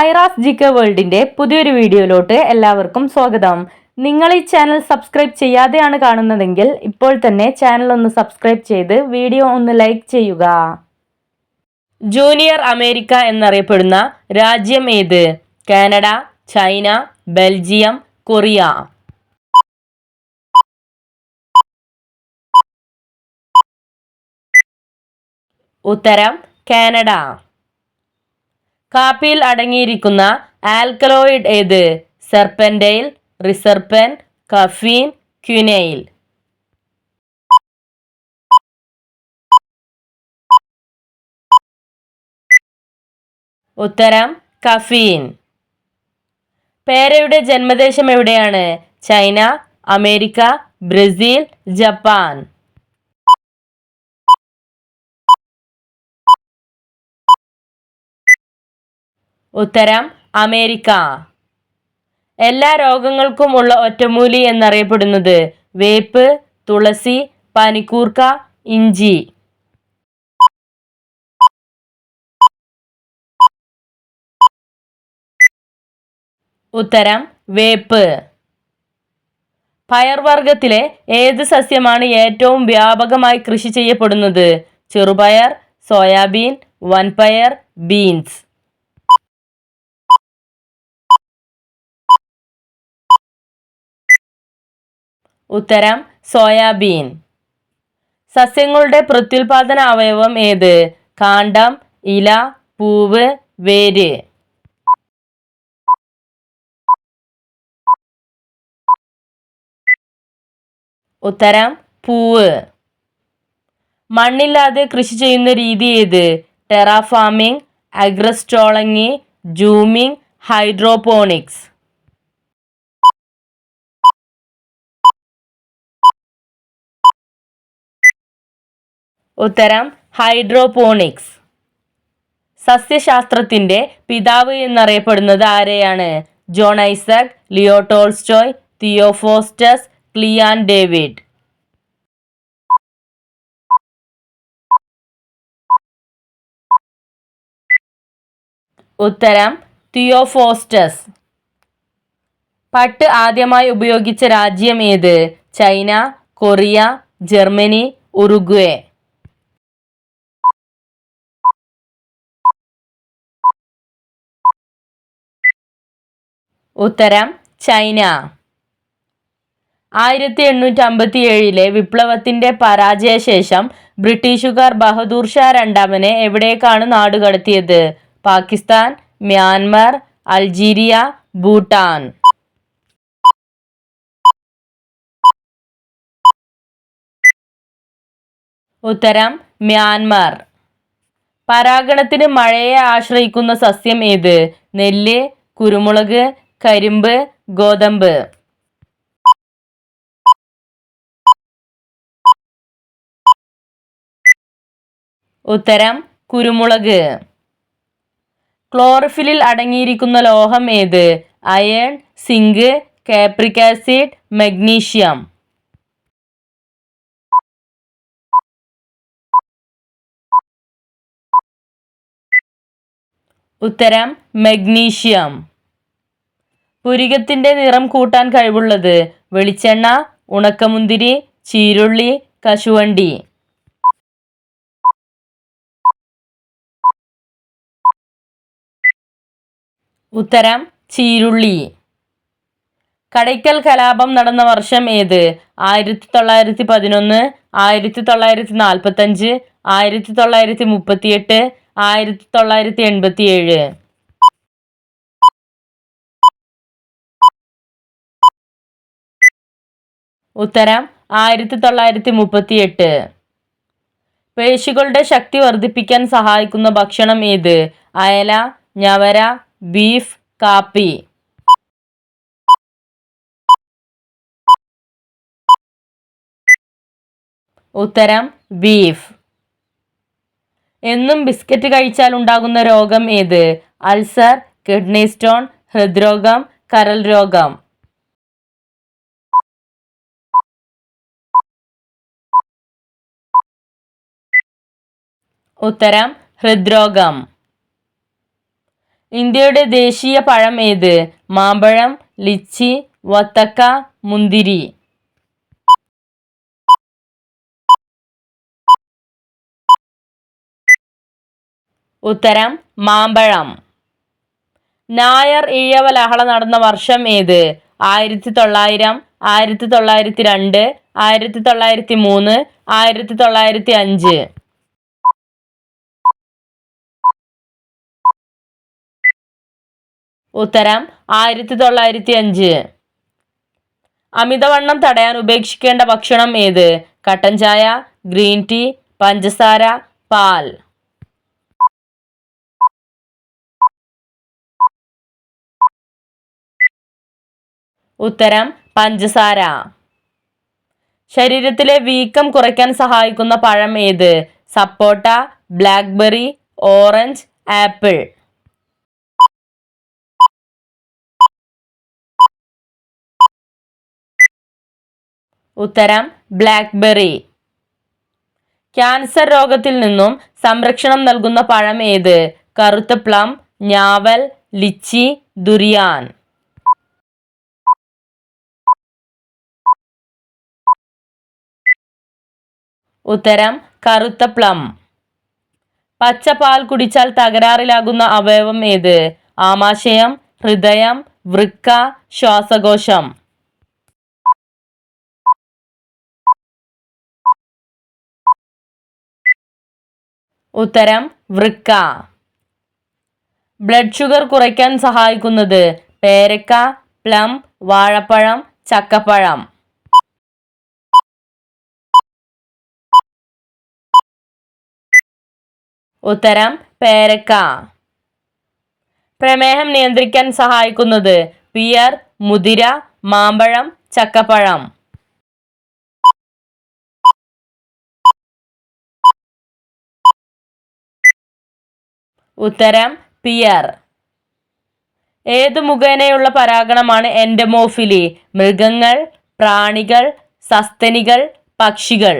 ഐറാസ് ജിക്ക വേൾഡിന്റെ പുതിയൊരു വീഡിയോയിലോട്ട് എല്ലാവർക്കും സ്വാഗതം. നിങ്ങൾ ഈ ചാനൽ സബ്സ്ക്രൈബ് ചെയ്യാതെയാണ് കാണുന്നതെങ്കിൽ ഇപ്പോൾ തന്നെ ചാനൽ ഒന്ന് സബ്സ്ക്രൈബ് ചെയ്ത് വീഡിയോ ഒന്ന് ലൈക്ക് ചെയ്യുക. ജൂനിയർ അമേരിക്ക എന്നറിയപ്പെടുന്ന രാജ്യം ഏത്? Canada China Belgium Korea. ഉത്തരം കാനഡ. കാപ്പിയിൽ അടങ്ങിയിരിക്കുന്ന ആൽക്കലോയിഡ് ഏത്? സെർപ്പന്റൈൽ റിസർപ്പൻ കഫീൻ ക്യുനൈൽ ഉത്തരം കഫീൻ. പേരയുടെ ജന്മദേശം എവിടെയാണ്? China America Brazil Japan. ഉത്തരം അമേരിക്ക. എല്ലാ രോഗങ്ങൾക്കും ഉള്ള ഒറ്റമൂലി എന്നറിയപ്പെടുന്നത് വേപ്പ് തുളസി പനിക്കൂർക്ക ഇഞ്ചി. ഉത്തരം വേപ്പ്. പയർവർഗത്തിലെ ഏത് സസ്യമാണ് ഏറ്റവും വ്യാപകമായി കൃഷി ചെയ്യപ്പെടുന്നത്? ചെറുപയർ സോയാബീൻ വൻപയർ ബീൻസ്. ഉത്തരം സോയാബീൻ. സസ്യങ്ങളുടെ പ്രത്യുൽപാദന അവയവം ഏത്? കാണ്ഡം ഇല പൂവ് വേര്. ഉത്തരം പൂവ്. മണ്ണില്ലാതെ കൃഷി ചെയ്യുന്ന രീതി ഏത്? ടെറാഫാമിംഗ് അഗ്രസ്ട്രോളങ്ങി ജൂമിംഗ് ഹൈഡ്രോപോണിക്സ്. ഉത്തരം ഹൈഡ്രോപോണിക്സ്. സസ്യശാസ്ത്രത്തിന്റെ പിതാവ് എന്നറിയപ്പെടുന്നത് ആരെയാണ്? John Isaac Leo Tolstoy Theophrastus ക്ലിയാൻ David. ഉത്തരം തിയോഫോസ്റ്റസ് പട്ട് ആദ്യമായി ഉപയോഗിച്ച രാജ്യം ഏത്? China Korea Germany Uruguay. ഉത്തരം ചൈന. ആയിരത്തി എണ്ണൂറ്റി അമ്പത്തി ഏഴിലെ വിപ്ലവത്തിന്റെ പരാജയശേഷം ബ്രിട്ടീഷുകാർ ബഹദൂർ ഷാ രണ്ടാമനെ എവിടേക്കാണ് നാടുകടത്തിയത്? Pakistan Myanmar Algeria Bhutan. ഉത്തരം മ്യാൻമർ. പരാഗണത്തിന് മഴയെ ആശ്രയിക്കുന്ന സസ്യം ഏത്? നെല്ല് കുരുമുളക് കരിമ്പ് ഗോതമ്പ്. ഉത്തരം കുരുമുളക്. ക്ലോറഫിലിൽ അടങ്ങിയിരിക്കുന്ന ലോഹം ഏത്? Iron zinc capric acid magnesium. ഉത്തരം മഗ്നീഷ്യം. പുരികത്തിന്റെ നിറം കൂട്ടാൻ കഴിവുള്ളത് വെളിച്ചെണ്ണ ഉണക്കമുന്തിരി ചീരുള്ളി കശുവണ്ടി. ഉത്തരം ചീരുള്ളി. കടയ്ക്കൽ കലാപം നടന്ന വർഷം ഏത്? ആയിരത്തി തൊള്ളായിരത്തി പതിനൊന്ന് ആയിരത്തി തൊള്ളായിരത്തി നാൽപ്പത്തഞ്ച് ആയിരത്തി തൊള്ളായിരത്തി മുപ്പത്തിയെട്ട് ആയിരത്തി തൊള്ളായിരത്തി എൺപത്തി ഉത്തരം ആയിരത്തി തൊള്ളായിരത്തി മുപ്പത്തി എട്ട് പേശികളുടെ ശക്തി വർദ്ധിപ്പിക്കാൻ സഹായിക്കുന്ന ഭക്ഷണം ഏത്? അയല ഞവര ബീഫ് കാപ്പി. ഉത്തരം ബീഫ്. എന്നും ബിസ്ക്കറ്റ് കഴിച്ചാൽ ഉണ്ടാകുന്ന രോഗം ഏത്? അൾസർ കിഡ്നി സ്റ്റോൺ ഹൃദ്രോഗം കരൽ രോഗം ഉത്തരം ഹൃദ്രോഗം. ഇന്ത്യയുടെ ദേശീയ പഴം ഏത്? മാമ്പഴം ലിച്ചി വത്തക്ക മുന്തിരി. ഉത്തരം മാമ്പഴം. നായർ ഈഴവ ലഹള നടന്ന വർഷം ഏത്? ആയിരത്തി തൊള്ളായിരം ആയിരത്തി തൊള്ളായിരത്തി രണ്ട് ആയിരത്തി തൊള്ളായിരത്തി മൂന്ന് ആയിരത്തി തൊള്ളായിരത്തി അഞ്ച് ഉത്തരം ആയിരത്തി തൊള്ളായിരത്തി അഞ്ച് അമിതവണ്ണം തടയാൻ ഉപേക്ഷിക്കേണ്ട ഭക്ഷണം ഏത്? കട്ടൻ ചായ ഗ്രീൻ ടീ പഞ്ചസാര പാൽ. ഉത്തരം പഞ്ചസാര. ശരീരത്തിലെ വീക്കം കുറയ്ക്കാൻ സഹായിക്കുന്ന പഴം ഏത്? Sapota blackberry orange apple. ഉത്തരം ബ്ലാക്ക്ബെറി ക്യാൻസർ രോഗത്തിൽ നിന്നും സംരക്ഷണം നൽകുന്ന പഴം ഏത്? കറുത്ത പ്ലം ഞാവൽ ലിച്ചി ദുരിയാൻ. ഉത്തരം കറുത്ത പ്ലം. പച്ച പാൽ കുടിച്ചാൽ തകരാറിലാകുന്ന അവയവം ഏത്? ആമാശയം ഹൃദയം വൃക്ക ശ്വാസകോശം. ഉത്തരം വൃക്ക. ബ്ലഡ് ഷുഗർ കുറയ്ക്കാൻ സഹായിക്കുന്നത് പേരക്ക പ്ലം വാഴപ്പഴം ചക്കപ്പഴം. ഉത്തരം പേരക്ക. പ്രമേഹം നിയന്ത്രിക്കാൻ സഹായിക്കുന്നത് പിയർ മുതിര മാമ്പഴം ചക്കപ്പഴം. ഉത്തരം പിയർ ഏത് മുഖേനയുള്ള പരാഗണമാണ് എൻഡമോഫിലി മൃഗങ്ങൾ പ്രാണികൾ സസ്തനികൾ പക്ഷികൾ.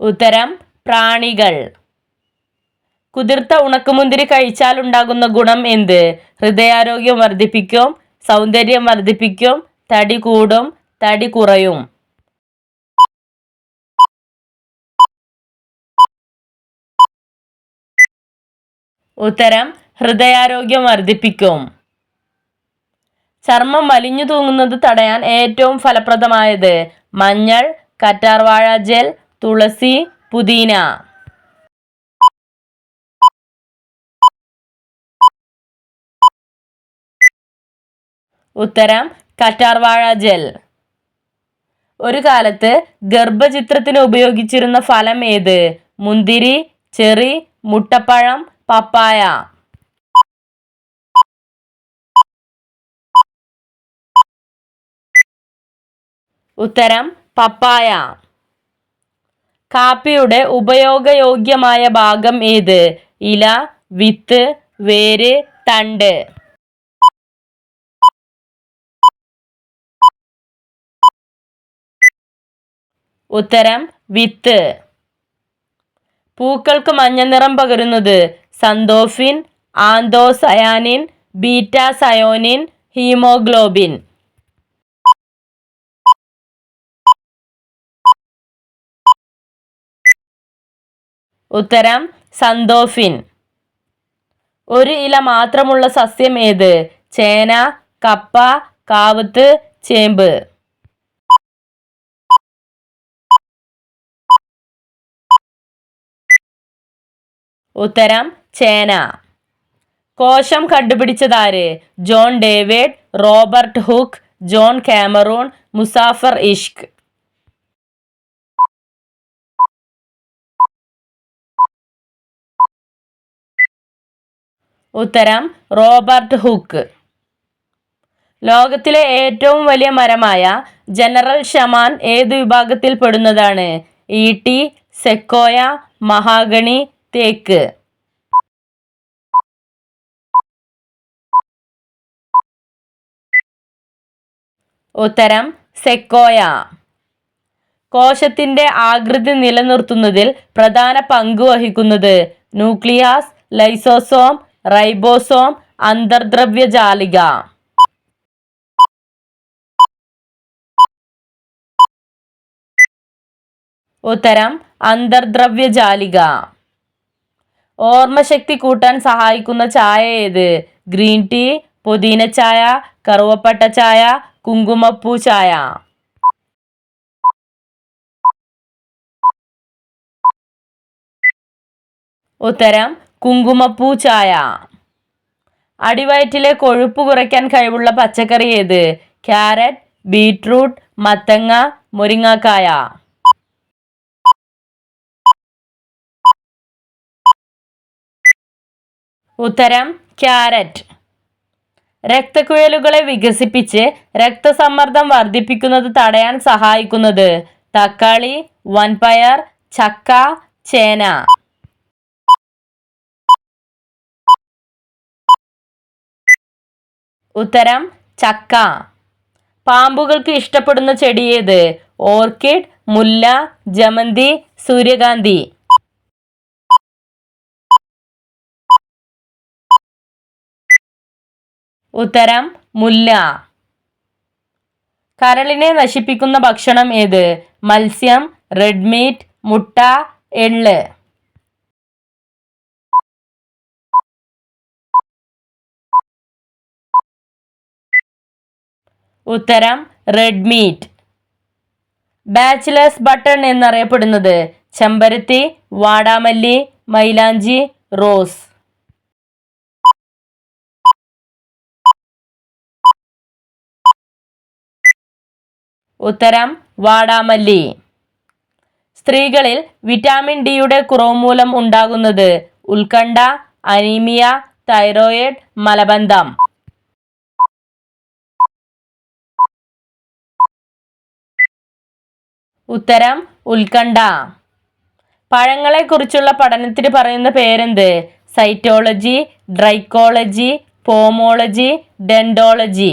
ഉത്തരം പ്രാണികൾ. കുതിർത്ത ഉണക്കമുന്തിരി കഴിച്ചാലുണ്ടാകുന്ന ഗുണം എന്ത്? ഹൃദയാരോഗ്യം വർദ്ധിപ്പിക്കും സൗന്ദര്യം വർദ്ധിപ്പിക്കും തടി കൂടും തടി കുറയും. ഉത്തരം ഹൃദയാരോഗ്യം വർദ്ധിപ്പിക്കും. ചർമ്മം വലിഞ്ഞു തൂങ്ങുന്നത് തടയാൻ ഏറ്റവും ഫലപ്രദമായത് മഞ്ഞൾ കറ്റാർവാഴ ജെൽ തുളസി പുതിന. ഉത്തരം കറ്റാർവാഴ ജെൽ. ഒരു കാലത്ത് ഗർഭചിത്രത്തിന് ഉപയോഗിച്ചിരുന്ന ഫലം ഏത്? മുന്തിരി ചെറി മുട്ടപ്പഴം പപ്പായ. ഉത്തരം പപ്പായ. കാപ്പിയുടെ ഉപയോഗയോഗ്യമായ ഭാഗം ഏത്? ഇല വിത്ത് വേര് തണ്ട്. ഉത്തരം വിത്ത്. പൂക്കൾക്ക് മഞ്ഞ നിറം പകരുന്നത് സന്തോഫിൻ ആന്തോസയാനിൻ ബീറ്റാസയോനിൻ ഹീമോഗ്ലോബിൻ. ഉത്തരം സന്തോഫിൻ. ഒരു ഇല മാത്രമുള്ള സസ്യം ഏത്? ചേന കപ്പ കാവത്ത് ചേമ്പ്. ഉത്തരം ചേന. കോശം കണ്ടുപിടിച്ചതാര്? John David Robert Hooke John Cameron Muzaffar Ishq. ഉത്തരം റോബർട്ട് ഹുക്ക്. ലോകത്തിലെ ഏറ്റവും വലിയ മരമായ ജനറൽ ഷമാൻ ഏത് വിഭാഗത്തിൽ പെടുന്നതാണ്? ഈട്ടി സെക്കോയ മഹാഗണി തേക്ക്. ഉത്തരം സെക്കോയ. കോശത്തിന്റെ ആകൃതി നിലനിർത്തുന്നതിൽ പ്രധാന പങ്ക് വഹിക്കുന്നത് ന്യൂക്ലിയാസ് ലൈസോസോം റൈബോസോം അന്തർദ്രവ്യജാലിക. ഉത്തരം അന്തർദ്രവ്യജാലിക. ഓർമ്മശക്തി കൂട്ടാൻ സഹായിക്കുന്ന ചായ ഏത്? ഗ്രീൻ ടീ പുതിന ചായ കറുവപ്പട്ട ചായ കുങ്കുമപ്പൂ ചായ. ഉത്തരം കുങ്കുമപ്പൂ ചായ. അടിവയറ്റിലെ കൊഴുപ്പ് കുറയ്ക്കാൻ കഴിവുള്ള പച്ചക്കറി ഏത്? ക്യാരറ്റ് ബീട്രൂട്ട് മത്തങ്ങ മുരിങ്ങാക്കായ. ഉത്തരം ക്യാരറ്റ്. രക്തക്കുഴലുകളെ വികസിപ്പിച്ച് രക്തസമ്മർദ്ദം വർദ്ധിപ്പിക്കുന്നത് തടയാൻ സഹായിക്കുന്നത് തക്കാളി വൻപയർ ചക്ക ചേന. ഉത്തരം ചക്ക. പാമ്പുകൾക്ക് ഇഷ്ടപ്പെടുന്ന ചെടിയേത് ഓർക്കിഡ് മുല്ല ജമന്തി സൂര്യകാന്തി. ഉത്തരം മുല്ല. കരളിനെ നശിപ്പിക്കുന്ന ഭക്ഷണം ഏത്? മത്സ്യം റെഡ് മീറ്റ് മുട്ട എള്ള്. ഉത്തരം റെഡ് മീറ്റ് ബാച്ചിലേഴ്സ് ബട്ടൺ എന്നറിയപ്പെടുന്നത് ചെമ്പരത്തി വാടാമല്ലി മൈലാഞ്ചി റോസ് ഉത്തരം വാടാമല്ലി. സ്ത്രീകളിൽ വിറ്റാമിൻ ഡിയുടെ കുറവ് മൂലം ഉണ്ടാകുന്നത് ഉത്കണ്ഠ അനീമിയ തൈറോയിഡ് മലബന്ധം. ഉത്തരം ഉത്കണ്ഠ. പഴങ്ങളെക്കുറിച്ചുള്ള പഠനത്തിന് പറയുന്ന പേരെന്ത്? Cytology trichology pomology dendrology.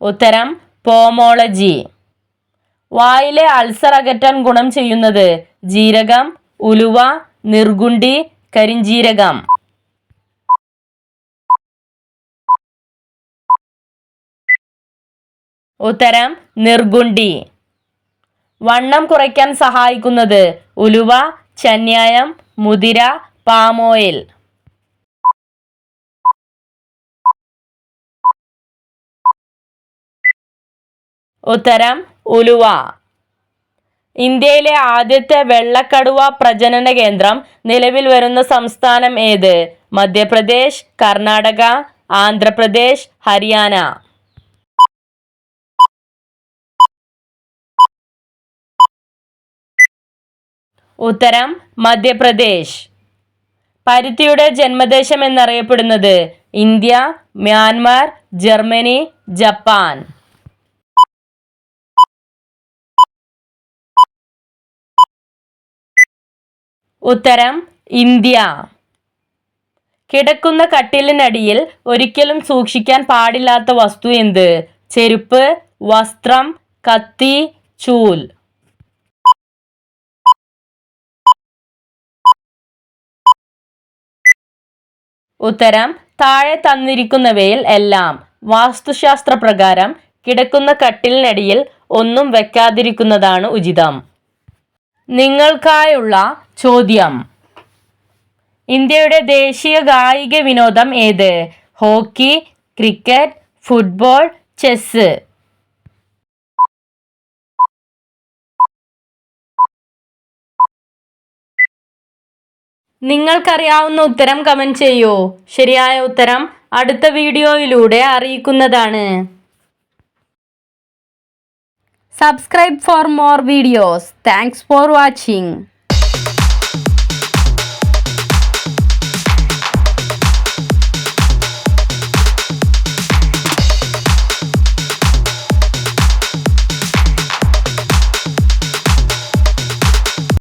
ഉത്തരം പോമോളജി. വായിലെ അൾസർ അകറ്റാൻ ഗുണം ചെയ്യുന്നത് ജീരകം ഉലുവ നിർഗുണ്ടി കരിഞ്ജീരകം ഉത്തരം നിർഗുണ്ടി. വണ്ണം കുറയ്ക്കാൻ സഹായിക്കുന്നത് ഉലുവ ചന്യായം മുതിര പാമോയിൽ. ഉത്തരം ഉലുവ. ഇന്ത്യയിലെ ആദ്യത്തെ വെള്ളക്കടുവ പ്രജനന കേന്ദ്രം നിലവിൽ വരുന്ന സംസ്ഥാനം ഏത്? മധ്യപ്രദേശ് കർണാടക ആന്ധ്രാപ്രദേശ് ഹരിയാന. ഉത്തരം മധ്യപ്രദേശ്. പരുത്തിയുടെ ജന്മദേശം എന്നറിയപ്പെടുന്നത് ഇന്ത്യ മ്യാൻമാർ ജർമ്മനി ജപ്പാൻ. ഉത്തരം ഇന്ത്യ. കിടക്കുന്ന കട്ടിലിനടിയിൽ ഒരിക്കലും സൂക്ഷിക്കാൻ പാടില്ലാത്ത വസ്തു എന്ത്? ചെരുപ്പ് വസ്ത്രം കത്തി ചൂൽ. ഉത്തരം താഴെ തന്നിരിക്കുന്നവയിൽ എല്ലാം. വാസ്തുശാസ്ത്ര പ്രകാരം കിടക്കുന്ന കട്ടിലിനടിയിൽ ഒന്നും വെക്കാതിരിക്കുന്നതാണ് ഉചിതം. നിങ്ങൾക്കായുള്ള ചോദ്യം. ഇന്ത്യയുടെ ദേശീയ കായിക വിനോദം ഏത്? Hockey cricket football chess. നിങ്ങൾക്കറിയാവുന്ന ഉത്തരം കമന്റ് ചെയ്യൂ. ശരിയായ ഉത്തരം അടുത്ത വീഡിയോയിലൂടെ അറിയിക്കുന്നതാണ്. Subscribe for more videos thanks for watching